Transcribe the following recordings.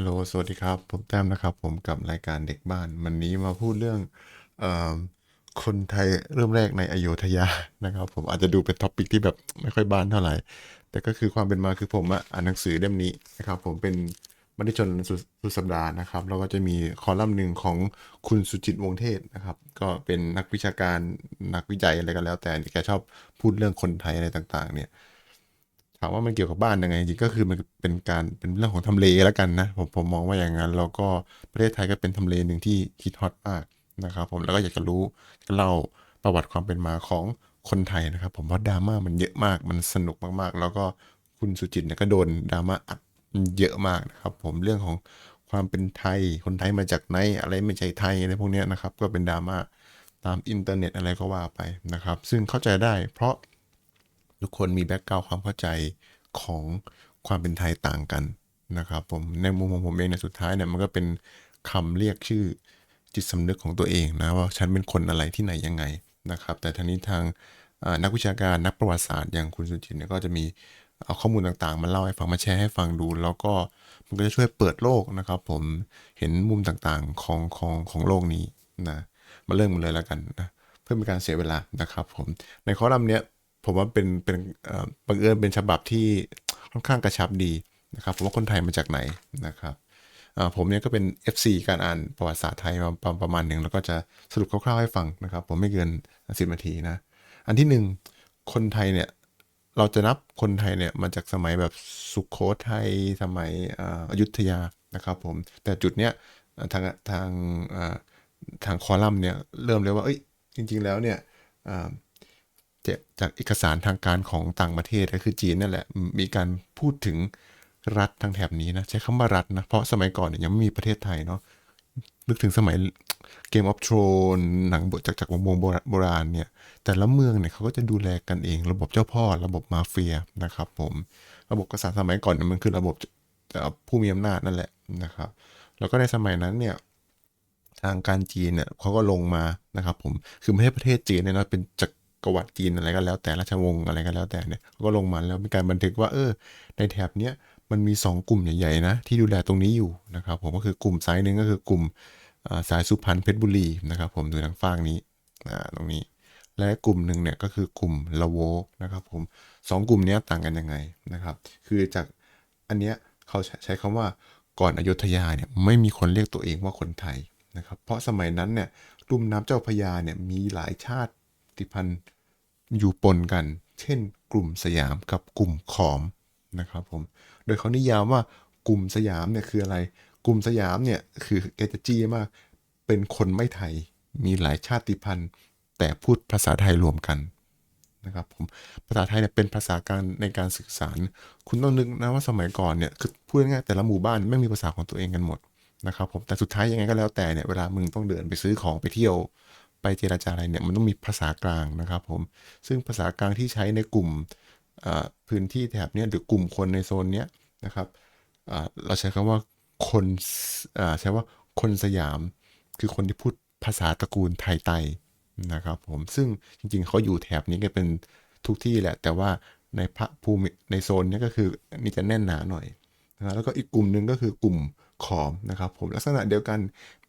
ฮัลโหล สวัสดีครับ ผมแต้มนะครับ ผมกับรายการเด็กบ้าน วันนี้มาพูดเรื่องอคนไทยเริ่มแรกในอโยธยานะครับ ผมอาจจะดูเป็นท็อปิกที่แบบไม่ค่อยบ้านเท่าไหร่ แต่ก็คือความเป็นมาคือผมอ่านหนังสือเล่มนี้นะครับ ผมเป็นมติชนสุดสุดสัปดาห์นะครับ แล้วก็จะมีคอลัมน์หนึ่งของคุณสุจิตวงเทศนะครับ ก็เป็นนักวิชาการนักวิจัยอะไรก็แล้ว แต่แกชอบพูดเรื่องคนไทยอะไรต่าง ๆ เนี่ย ถามว่ามันเกี่ยวกับบ้านยังไงจริงก็คือมันเป็นการเป็นเรื่องของทำเลแล้วกันนะผมผมมองว่าอย่างนั้นแล้วก็ประเทศไทยก็เป็นทำเลหนึ่งที่ฮิตฮอตมากนะครับ ผมแล้วก็อยากจะรู้จะเล่าประวัติความเป็นมาของคนไทยนะครับ ผมว่าดราม่ามันเยอะมากมันสนุกมากๆ แล้วก็คุณสุจิตเนี่ยก็โดนดราม่าอัดเยอะมากนะครับ ผมเรื่องของความเป็นไทยคนไทยมาจากไหนอะไรไม่ใช่ไทยอะไรพวกนี้นะครับ ก็เป็นดราม่าตามอินเทอร์เน็ตอะไรก็ว่าไปนะครับ ซึ่งเข้าใจได้เพราะ ทุกคนมีแบ็กกราวความเข้าใจของความเป็นไทยต่างกันนะครับผมในมุมของผมเองในสุดท้ายเนี่ยมันก็เป็นคำเรียกชื่อจิตสำนึกของตัวเองนะว่าฉันเป็นคนอะไรที่ไหนยังไงนะครับ แต่ทางนี้ทางนักวิชาการนักประวัติศาสตร์อย่างคุณสุจินเนี่ยก็จะมีเอาข้อมูลต่างๆ มาเล่าให้ฟังมาแชร์ให้ฟังดู แล้วก็มันก็จะช่วยเปิดโลกนะครับ ผมเห็นมุมต่างๆของของของโลกนี้นะมาเริ่มกันเลยแล้วกันนะเพื่อเป็นการเสียเวลานะครับ ผมในคอลัมเนี้ย ผมว่าเป็นเป็นเอ่อบังเอิญเป็นฉบับที่ค่อนข้างกระชับดีนะครับผมว่าคนไทยมาจากไหนนะครับอ่าผมเนี่ยก็เป็น FC การอ่านประวัติศาสตร์ไทยมาประประมาณหนึ่งแล้วก็จะสรุปคร่าวๆให้ฟังนะครับ ผมไม่เกินสิบนาทีนะ อันที่หนึ่งคนไทยเนี่ยเราจะนับคนไทยเนี่ยมาจากสมัยแบบสุขโขทัยสมัยอยุธยานะครับผมแต่จุดเนี้ยทางทางอ่าทางคอลัมน์เนี่ยเริ่มเลยว่าเอ้ยจริง ๆ แล้วเนี่ย จจากเอกสารทางการของต่างประเทศก็คือจีนนั่นแหละ มีการพูดถึงรัฐทางแถบนี้นะ ใช้คำว่ารัฐนะ เพราะสมัยก่อนเนี่ยยังไม่มีประเทศไทยเนาะนึกถึงสมัย Game of Thrones หนังบทจากจากวงโบราณโบราณเนี่ย แต่ละเมืองเนี่ยเขาก็จะดูแลกันเอง ระบบเจ้าพ่อ ระบบมาเฟียนะครับผม ระบบกษัตริย์สมัยก่อนเนี่ยมันคือระบบผู้มีอำนาจนั่นแหละนะครับ แล้วก็ในสมัยนั้นเนี่ยทางการจีนเนี่ยเขาก็ลงมานะครับผมคือไม่ใช่ประเทศจีนเนี่ยนะเป็นจัก รวรรดิจีนอะไรก็แล้วแต่ราชวงศ์อะไรก็แล้วแต่เนี่ยเขาก็ลงมาแล้วมีการบันทึกว่าเออ ในแถบเนี้ยมันมี 2 กลุ่มใหญ่ๆนะที่ดูแลตรงนี้อยู่นะครับผมก็คือกลุ่มซ้ายหนึงก็คือกลุ่มสายสุพรรณเพชรบุรีนะครับผมดูทางฝั่งนี้ตรงนี้ และกลุ่มหนึ่งเนี่ยก็คือกลุ่มละโวนะครับผมสองกลุ่มนี้ต่างกันยังไงนะครับ คือจากอันเนี้ยเขาใช้ใช้คำว่าก่อนอยุธยาเนี่ยไม่มีคนเรียกตัวเองว่าคนไทยนะครับเพราะสมัยนั้นเนี่ยลุ่มน้ำเจ้าพยาเนี่ยมีหลายชาติ พันธ์อยู่ปนกัน เช่น กลุ่มสยามกับกลุ่มขอมนะครับผม โดยเขานิยามว่ากลุ่มสยามเนี่ยคืออะไร กลุ่มสยามเนี่ยคือแกจะจี้มาก เป็นคนไม่ไทย มีหลายชาติพันธุ์ แต่พูดภาษาไทยรวมกันนะครับผม ภาษาไทยเนี่ยเป็นภาษาการในการสื่อสาร คุณต้องนึกนะว่าสมัยก่อนเนี่ยคือพูดง่ายแต่ละหมู่บ้านไม่มีภาษาของตัวเองกันหมดนะครับผม แต่สุดท้ายยังไงก็แล้วแต่เนี่ยเวลามึงต้องเดินไปซื้อของไปเที่ยว ไปเจราจาอะไรเนี่ยมันต้องมีภาษากลางนะครับผม ซึ่งภาษากลางที่ใช้ในกลุ่มพื้นที่แถบเนี้ยหรือกลุ่มคนในโซนเนี้ยนะครับเราใช้คำว่าคนใช้ว่าคนสยาม คือคนที่พูดภาษาตระกูลไทยไตนะครับผมซึ่งจริงๆเขาอยู่แถบนี้กันเป็นทุกที่แหละ แต่ว่าในพระภูมิในโซนนี้ก็คือนี่จะแน่นหนาหน่อยนะแล้วก็อีกกลุ่มหนึ่งก็คือกลุ่ม ขอมนะครับผมลักษณะเดียวกัน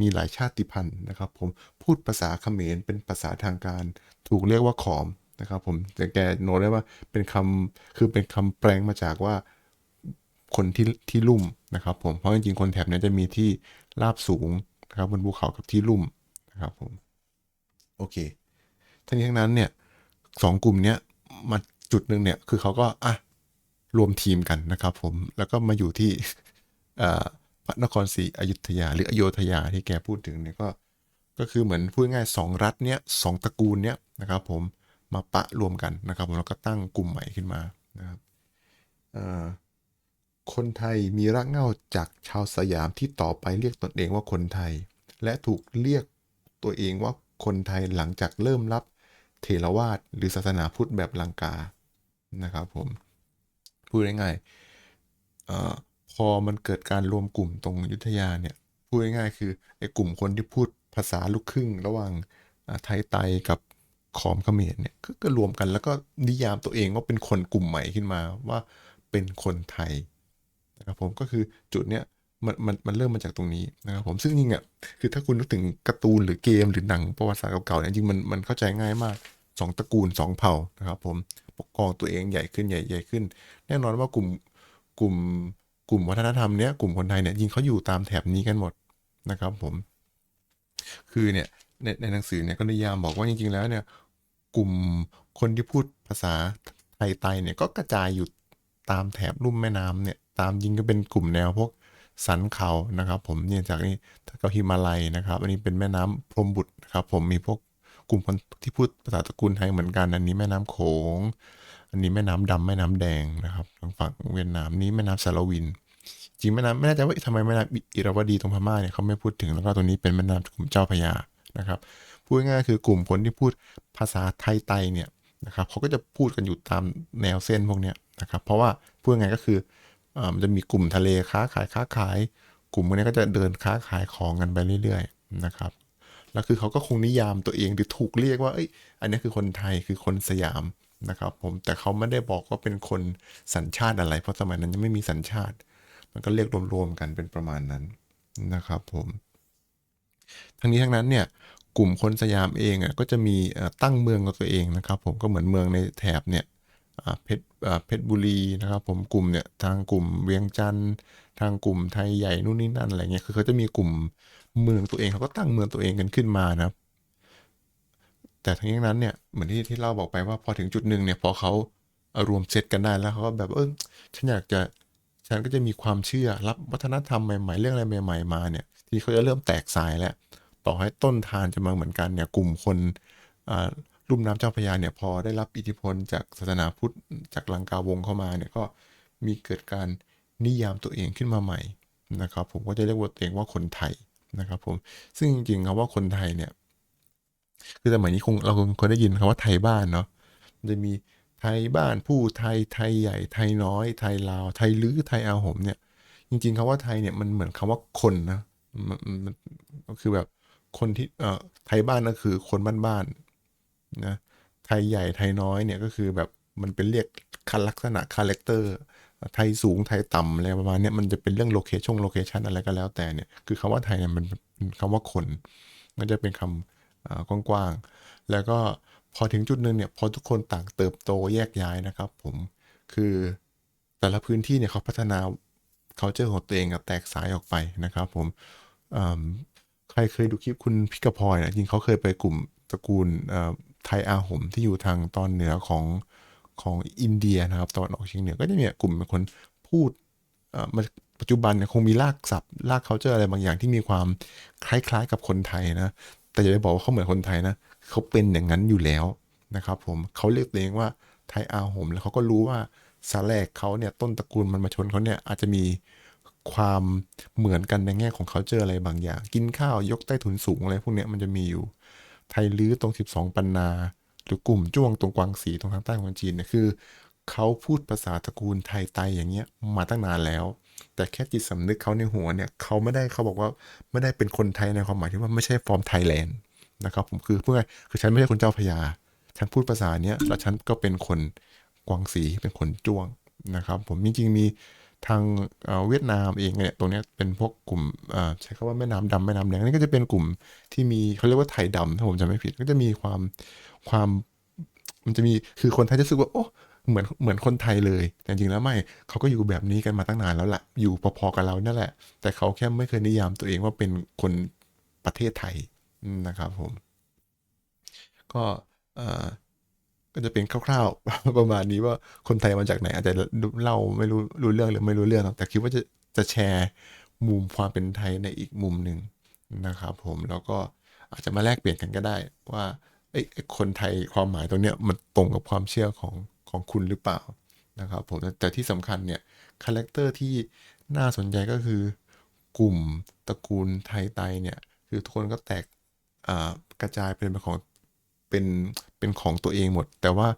มีหลายชาติพันธุ์นะครับผมพูดภาษาเขมรเป็นภาษาทางการ ถูกเรียกว่าขอมนะครับผมแต่แกโน้ตได้ว่าเป็นคำคือเป็นคำแปลงมาจากว่าคนที่ที่ลุ่มนะครับผมเพราะจริงๆคนแถบนี้จะมีที่ราบสูงนะครับบนภูเขากับที่ลุ่มนะครับผมโอเคทั้งนี้ทั้งนั้นเนี่ยสองกลุ่มเนี้ยมาจุดหนึ่งเนี่ยคือเขาก็อะรวมทีมกันนะครับผมแล้วก็มาอยู่ที่อ่อ พระนครศรีอยุธยา หรืออโยธยาที่แกพูดถึงเนี่ยก็ ก็คือเหมือนพูดง่ายสองรัฐเนี้ยสองตระกูลเนี้ยนะครับ ผมมาปะรวมกันนะครับผมแล้วก็ตั้งกลุ่มใหม่ขึ้นมานะครับคนไทยมีรากเหง้าจากชาวสยามที่ต่อไปเรียกตนเองว่าคนไทย และถูกเรียกตัวเองว่าคนไทยหลังจากเริ่มรับเถรวาทหรือศาสนาพุทธแบบลังกานะครับผมพูดง่ายๆ พอมันเกิดการรวมกลุ่มตรงยุทธยาเนี่ยพูดง่ายๆคือไอ้กลุ่มคนที่พูดภาษาลูกครึ่ง ระหว่างไทยไตกับขอมเขมรเนี่ยก็ก็รวมกันแล้วก็นิยามตัวเองว่าเป็นคนกลุ่มใหม่ขึ้นมาว่าเป็นคนไทยนะครับผมก็คือจุดเนี้ยมันมันมันเริ่มมาจากตรงนี้นะครับผมซึ่งจริงอะคือถ้าคุณนึกถึงการ์ตูนหรือเกมหรือหนังประวัติศาสตร์เก่าๆเนี่ยจริงมันมันเข้าใจง่ายมากสองตระกูลสองเผ่านะครับผมปกครองตัวเองใหญ่ขึ้นใหญ่ใหญ่ขึ้น แน่นอนว่ากลุ่มกลุ่ม กลุ่มวัฒนธรรมเนี้ยกลุ่มคนไทยเนี่ยจริงเขาอยู่ตามแถบนี้กันหมดนะครับผม คือเนี่ยในในหนังสือเนี่ยก็นิยามบอกว่าจริงๆแล้วเนี่ย กลุ่มคนที่พูดภาษาไทยไตเนี่ยก็กระจายอยู่ตามแถบลุ่มแม่น้ำเนี่ยตามยิงก็เป็นกลุ่มแนวพวกสันเขานะครับ ผมเนี่ยจากนี้เกาฮิมาลัยนะครับ อันนี้เป็นแม่น้ำพรมบุตรนะครับ ผมมีพวกกลุ่มคนที่พูดภาษาตระกูลไทยเหมือนกันอันนี้แม่น้ำโขง อันนี้แม่น้ำดำแม่น้ำแดงนะครับทางฝั่งเวียดนามนี้แม่น้ำสารวิน จริงแม่น้ำไม่แน่ใจว่าทำไมแม่น้ำอิราวดีตรงพม่าเนี่ยเขาไม่พูดถึงแล้วก็ตรงนี้เป็นแม่น้ำกลุ่มเจ้าพยานะครับพูดง่ายๆคือกลุ่มคนที่พูดภาษาไทยไตเนี่ยนะครับเขาก็จะพูดกันอยู่ตามแนวเส้นพวกเนี้ยนะครับเพราะว่าพูดง่ายก็คือมันจะมีกลุ่มทะเลค้าขายค้าขาย กลุ่มพวกนี้ก็จะเดินค้าขายของกันไปเรื่อยๆนะครับแล้วคือเขาก็คงนิยามตัวเองหรือถูกเรียกว่าเอ้ยอันนี้คือคนไทยคือคนสยาม นะครับผมแต่เขาไม่ได้บอกว่าเป็นคนสัญชาติอะไร เพราะสมัยนั้นยังไม่มีสัญชาติ มันก็เรียกรวมๆกันเป็นประมาณนั้นนะครับผมทั้งนี้ทั้งนั้นเนี่ยกลุ่มคนสยามเองอะก็จะมีตั้งเมืองของตัวเองนะครับผมก็เหมือนเมืองในแถบเนี่ยเพชรเพชรบุรีนะครับผมกลุ่มเนี่ยทางกลุ่มเวียงจันทร์ทางกลุ่มไทยใหญ่นู่นนี่นั่นอะไรเงี้ยคือเขาจะมีกลุ่มเมืองตัวเองเขาก็ตั้งเมืองตัวเองกันขึ้นมานะครับ แต่ทั้งนี้ทั้งนั้นเนี่ยเหมือนที่ที่เราบอกไปว่าพอถึงจุดหนึ่งเนี่ยพอเขาเอารวมเซตกันได้แล้วเขาก็แบบเออฉันอยากจะฉันก็จะมีความเชื่อรับวัฒนธรรมใหม่ๆเรื่องอะไรใหม่ๆมาเนี่ยทีนี้เขาจะเริ่มแตกสายแล้ว ต่อให้ต้นทานจะมาเหมือนกันเนี่ยกลุ่มคนอ่าลุ่มน้ำเจ้าพยาเนี่ยพอได้รับอิทธิพลจากศาสนาพุทธจากลังกาวงเข้ามาเนี่ยก็มีเกิดการนิยามตัวเองขึ้นมาใหม่นะครับผมก็จะเรียกว่าตัวเองว่าคนไทยนะครับผมซึ่งจริงๆคำว่าคนไทยเนี่ย คือสมัยนี้คงเราคงเคยได้ยินคำว่าไทยบ้านเนาะมันจะมีไทยบ้านผู้ไทยไทยใหญ่ไทยน้อย ไทยลาว ไทยลื้อไทยอาหมเนี่ย จริง ๆคำว่าไทยเนี่ยมันเหมือนคำว่าคนนะมันมันมันก็คือแบบคนที่เอ่อไทยบ้านก็คือคนบ้านๆนะไทยใหญ่ไทยน้อยเนี่ยก็คือแบบมันเป็นเรียกคันลักษณะคาแรคเตอร์ไทยสูงไทยต่ำอะไรประมาณเนี้ยมันจะเป็นเรื่องโลเคชั่นโลเคชันอะไรก็แล้วแต่เนี่ยคือคำว่าไทยเนี่ยมันเป็นคำว่าคนมันจะเป็นคำอ่า กว้างๆ แล้วก็พอถึงจุดหนึ่งเนี่ยพอทุกคนต่างเติบโตแยกย้ายนะครับผม คือแต่ละพื้นที่เนี่ยเขาพัฒนา culture ของตัวเองอะแตกสายออกไปนะครับผมใครเคยดูคลิปคุณพิกพลอยนะจริงเขาเคยไปกลุ่มตระกูลไทยอาหมที่อยู่ทางตอนเหนือของของอินเดียนะครับตอนออกเฉียงเหนือก็จะมีกลุ่มเป็นคนพูดเอ่อมาปัจจุบันเนี่ยคงมีรากศัพท์ราก culture อะไรบางอย่างที่มีความคล้ายๆกับคนไทยนะ แต่อย่าไปบอกว่าเขาเหมือนคนไทยนะเขาเป็นอย่างนั้นอยู่แล้วนะครับผมเขาเรียกตัวเองว่าไทยอาหมแล้วเขาก็รู้ว่าสาแลกเขาเนี่ยต้นตระกูลมันมาชนเขาเนี่ยอาจจะมีความเหมือนกันในแง่ของเขาเจออะไรบางอย่าง กินข้าวยกใต้ถุนสูงอะไรพวกเนี้ยมันจะมีอยู่ ไทยลื้อตรง 12 ปันนา หรือกลุ่มจ้วงตรงกวางสีตรงทางใต้ของจีนเนี่ยคือเขาพูดภาษาตระกูลไทยไตอย่างเงี้ยมาตั้งนานแล้ว แต่แค่จิตสำนึกเขาในหัวเนี่ยเขาไม่ได้เขาบอกว่าไม่ได้เป็นคนไทยในความหมายที่ว่าไม่ใช่ฟอร์มไทยแลนด์นะครับผมคือเพื่อคือฉันไม่ใช่คนเจ้าพยา ฉันพูดภาษาเนี้ยแล้วฉันก็เป็นคนกวางสีเป็นคนจ้วงนะครับ ผมจริงๆมีทางเวียดนามเองเนี่ยตรงเนี้ยเป็นพวกกลุ่มอ่อใช้คำว่าแม่น้ำดำแม่น้ำแดงนี่ก็จะเป็นกลุ่มที่มีเขาเรียกว่าไทยดำถ้าผมจำไม่ผิด ก็จะมีความความมันจะมีคือคนไทยจะรู้สึกว่าโอ้ เหมือนเหมือนคนไทยเลยแต่จริงแล้วไม่เขาก็อยู่แบบนี้กันมาตั้งนานแล้วแหละอยู่พอๆกับเรานั่นแหละ แต่เขาแค่ไม่เคยนิยามตัวเองว่าเป็นคนประเทศไทยนะครับผม ก็เอ่อก็จะเป็นคร่าวๆประมาณนี้ว่าคนไทยมาจากไหน อาจจะเล่าไม่รู้รู้เรื่องหรือไม่รู้เรื่องแต่คิดว่าจะจะแชร์มุมความเป็นไทยในอีกมุมหนึ่งนะครับ ผมแล้วก็อาจจะมาแลกเปลี่ยนกันก็ได้ว่าไอ้คนไทยความหมายตรงเนี้ยมันตรงกับความเชื่อของ ของคุณหรือเปล่านะครับผมแต่ที่สำคัญเนี่ยคาแรคเตอร์ที่น่าสนใจก็คือกลุ่มตระกูลไทยไตเนี่ยคือทุกคนก็แตกกระจายเป็นของเป็นเป็นของตัวเองหมด แต่ว่า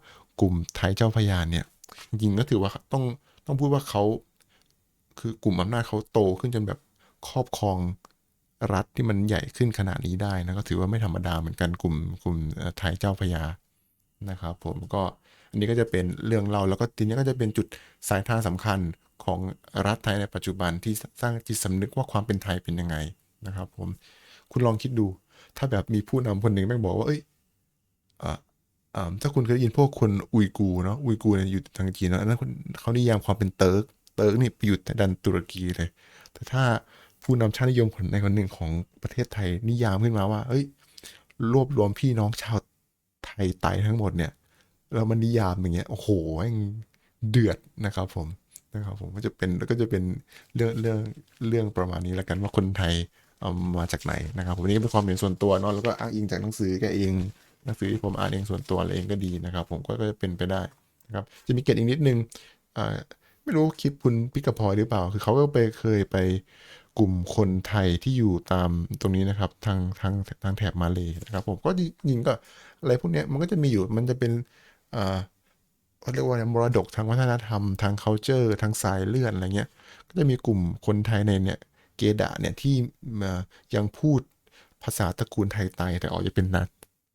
กลุ่มไทยเจ้าพระยาเนี่ยจริงก็ถือว่าต้องต้องพูดว่าเขาคือกลุ่มอำนาจเขาโตขึ้นจนแบบครอบครองรัฐที่มันใหญ่ขึ้นขนาดนี้ได้นะก็ถือว่าไม่ธรรมดาเหมือนกันกลุ่มกลุ่มไทยเจ้าพระยานะครับ ผมก็ อันนี้ก็จะเป็นเรื่องเราแล้วก็ทีนี้ก็จะเป็นจุดสายทางสำคัญของรัฐไทยในปัจจุบันที่สร้างจิตสำนึกว่าความเป็นไทยเป็นยังไงนะครับ ผมคุณลองคิดดู ถ้าแบบมีผู้นำคนหนึ่งแม่งบอกว่าเอ้ยอ่าอ่าถ้าคุณเคยได้ยินพวกคนอุยกูเนาะอุยกูเนี่ยอยู่ทางจีนเนาะอันนั้นเขานิยามความเป็นเติร์กเติร์กนี่ไปอยู่แต่ดันตุรกีเลย แต่ถ้าผู้นำชาตินิยมคนในคนหนึ่งของประเทศไทยนิยามขึ้นมาว่า เอ้ย รวบรวมพี่น้องชาวไทยไตทั้งหมดเนี่ย แล้วมันนิยามอย่างเงี้ยโอ้โหแม่งเดือดนะครับ ผมนะครับผมก็จะเป็นแล้วก็จะเป็นเรื่องเรื่องเรื่องประมาณนี้แล้วกันว่าคนไทยเอามาจากไหนนะครับ ผมนนี้เป็นความเห็นส่วนตัวเนาะแล้วก็อ้างอิงจากหนังสือแกเองหนังสือที่ผมอ่านเองส่วนตัวอะไรเองก็ดีนะครับ ผมก็จะเป็นไปได้นะครับ จะมีเกร็ดอีกนิดนึงอ่าไม่รู้คลิปคุณพิกกพอยหรือเปล่า คือเขาก็ไปเคยไปกลุ่มคนไทยที่อยู่ตามตรงนี้นะครับ ทางทางทางแถบมาเลยนะครับ ผมก็จริงก็อะไรพวกเนี้ยมันก็จะมีอยู่มันจะเป็น เขาเรียกว่าอะไรมรดกทางวัฒนธรรม ทาง culture ทางสายเลือดอะไรเงี้ย ก็จะมีกลุ่มคนไทยในเนี่ยเกดะเนี่ยที่มายังพูดภาษาตระกูลไทยไตแต่ออกจะเป็นนะ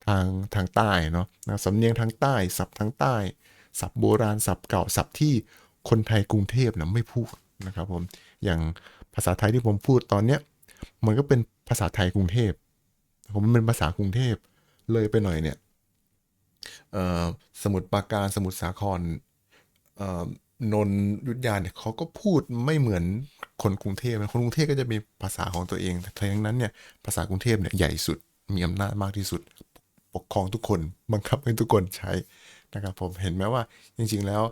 ทางทางใต้เนาะนะสำเนียงทางใต้ศัพท์ทางใต้ ศัพท์โบราณศัพท์เก่าศัพท์ที่คนไทยกรุงเทพนะไม่พูดนะครับผมอย่างภาษาไทยที่ผมพูดตอนเนี้ยมันก็เป็นภาษาไทยกรุงเทพผมมันเป็นภาษากรุงเทพเลยไปหน่อยเนี่ย สมุทรปราการสมุทรสาครเอ่อนนยุทธยาเนี่ยเขาก็พูดไม่เหมือนคนกรุงเทพนะคนกรุงเทพก็จะมีภาษาของตัวเองแต่ทั้งนั้นเนี่ยภาษากรุงเทพเนี่ยใหญ่สุดมีอำนาจมากที่สุด ปกครองทุกคนบังคับให้ทุกคนใช้นะครับผมเห็นไหมว่าจริงๆแล้ว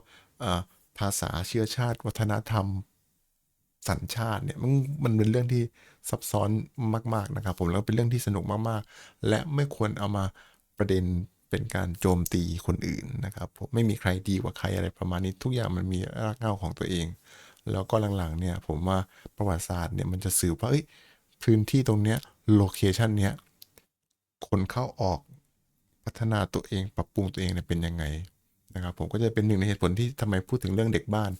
ภาษาเชื้อชาติ วัฒนธรรมสัญชาติเนี่ยมันมันเป็นเรื่องที่ซับซ้อนมาก ๆนะครับ ผมแล้วเป็นเรื่องที่สนุกมากๆ และไม่ควรเอามาประเด็น เป็นการโจมตีคนอื่นนะครับผมไม่มีใครดีกว่าใครอะไรประมาณนี้ทุกอย่างมันมีรากเหง้าของตัวเอง แล้วก็หลังๆเนี่ยผมว่าประวัติศาสตร์เนี่ยมันจะสืบว่าเอ้ยพื้นที่ตรงเนี้ยโลเคชันเนี้ยคนเข้าออกพัฒนาตัวเองปรับปรุงตัวเองเนี่ยเป็นยังไงนะครับผมก็จะเป็นหนึ่งในเหตุผลที่ทำไมพูดถึงเรื่องเด็กบ้าน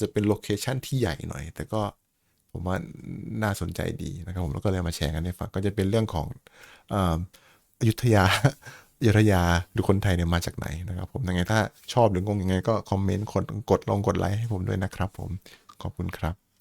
จะเป็นโลเคชันที่ใหญ่หน่อย แต่ก็ผมว่าน่าสนใจดีนะครับผมแล้วก็เลยมาแชร์กันให้ฟังก็จะเป็นเรื่องของอ่ออยุธยา ยุธยาหรือคนไทยเนี่ยมาจากไหนนะครับผมยังไงถ้าชอบหรืองงยังไงก็คอมเมนต์กดกดลองกดไลค์ให้ผมด้วยนะครับผมขอบคุณครับ